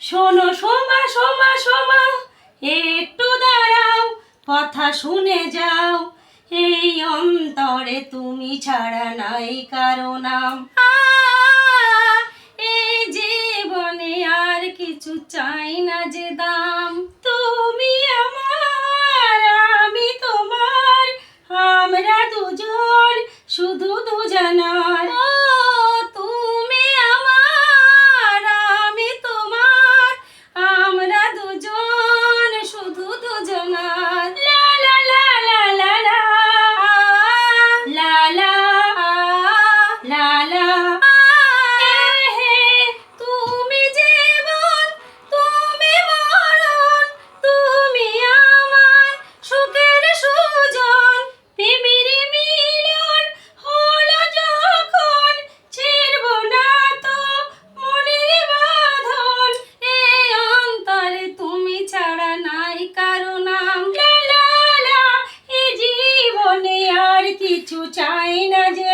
শোনো সোমা সোমা সোমা একটু দাঁড়াও, কথা শুনে যাও। এই অন্তরে তুমি ছাড়া নাই কারও নাম। এই জীবনে আর কিছু চাই না যে দাম। কিছু চাই না যে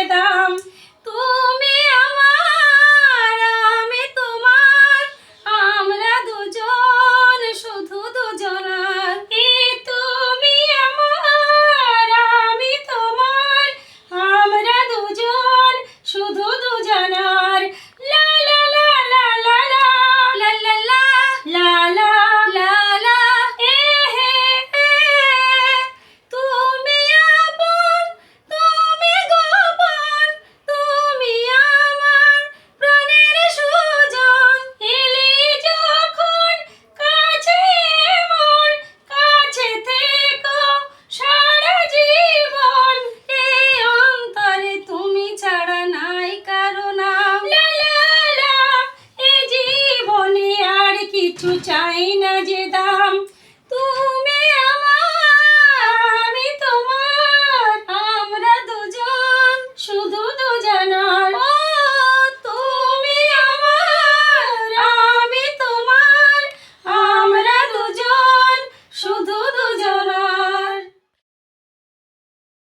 কিছু চাই না যে দাম তুমি